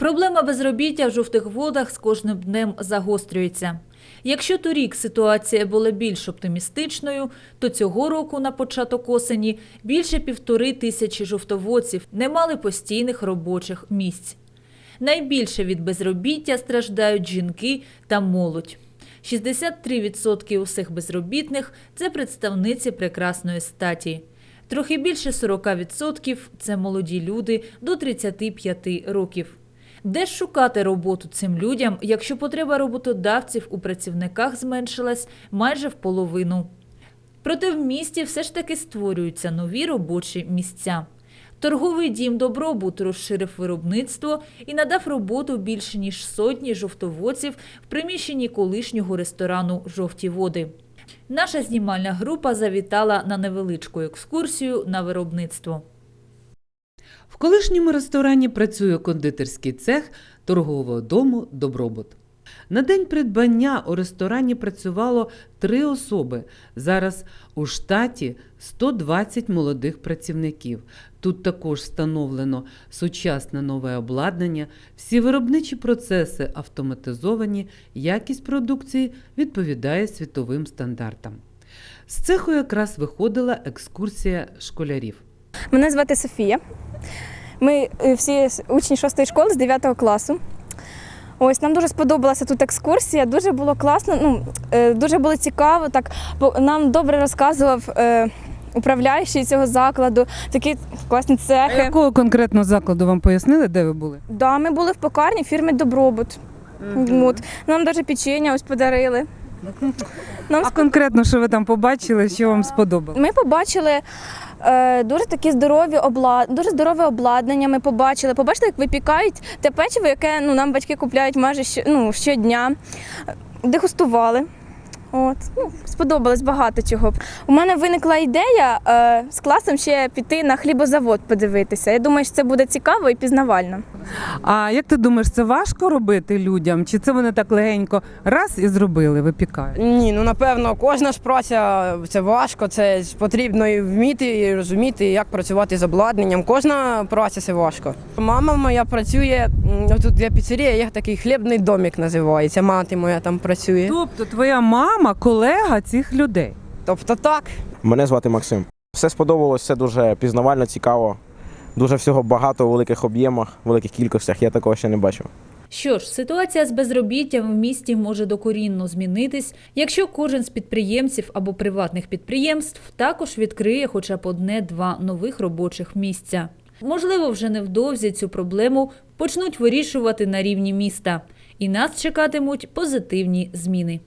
Проблема безробіття в жовтих водах з кожним днем загострюється. Якщо торік ситуація була більш оптимістичною, то цього року на початок осені більше півтори тисячі жовтоводців не мали постійних робочих місць. Найбільше від безробіття страждають жінки та молодь. 63% усіх безробітних – це представниці прекрасної статі. Трохи більше 40% – це молоді люди до 35 років. Де ж шукати роботу цим людям, якщо потреба роботодавців у працівниках зменшилась майже в половину? Проте в місті все ж таки створюються нові робочі місця. Торговий дім «Добробут» розширив виробництво і надав роботу більше ніж сотні жовтоводців в приміщенні колишнього ресторану «Жовті води». Наша знімальна група завітала на невеличку екскурсію на виробництво. В колишньому ресторані працює кондитерський цех торгового дому Добробут. На день придбання у ресторані працювало три особи. Зараз у штаті 120 молодих працівників. Тут також встановлено сучасне нове обладнання, всі виробничі процеси автоматизовані, якість продукції відповідає світовим стандартам. З цеху якраз виходила екскурсія школярів. Мене звати Софія. Ми е, всі учні 6 школи з 9 класу. Ось нам дуже сподобалася тут екскурсія, дуже було класно, ну, е, дуже було цікаво. Так, нам добре розказував е, управляючий цього закладу, такі класні А цехи. якого конкретного закладу вам пояснили, де ви були? Да, ми були в пекарні фірми Добробут. От. Нам навіть печення ось подарили. Нам А конкретно, що ви там побачили, що вам сподобалося? Ми побачили е, дуже такі здорові облад... дуже здорове обладнання. Ми побачили. Побачили, як випікають те печиво, яке ну, нам батьки купляють майже щ... ну, щодня. Дегустували. От. Ну, сподобалось багато чого. У мене виникла ідея е, з класом ще піти на хлібозавод подивитися. Я думаю, що це буде цікаво і пізнавально. А як ти думаєш, це важко робити людям? Чи це вони так легенько раз і зробили, випікають? Ні, ну напевно, кожна ж праця це важко, це потрібно і вміти і розуміти, як працювати з обладнанням. Кожна праця це важко. Мама моя працює тут є піцерія, є такий хлібний домик називається. Мати моя там працює. Тобто твоя мама колега цих людей. Тобто так. Мене звати Максим. Все сподобалось, все дуже пізнавально, цікаво. Дуже всього багато у великих об'ємах, великих кількостях. Я такого ще не бачив. Що ж, ситуація з безробіттям в місті може докорінно змінитись, якщо кожен з підприємців або приватних підприємств також відкриє хоча б одне-два нових робочих місця. Можливо, вже невдовзі цю проблему почнуть вирішувати на рівні міста, і нас чекатимуть позитивні зміни.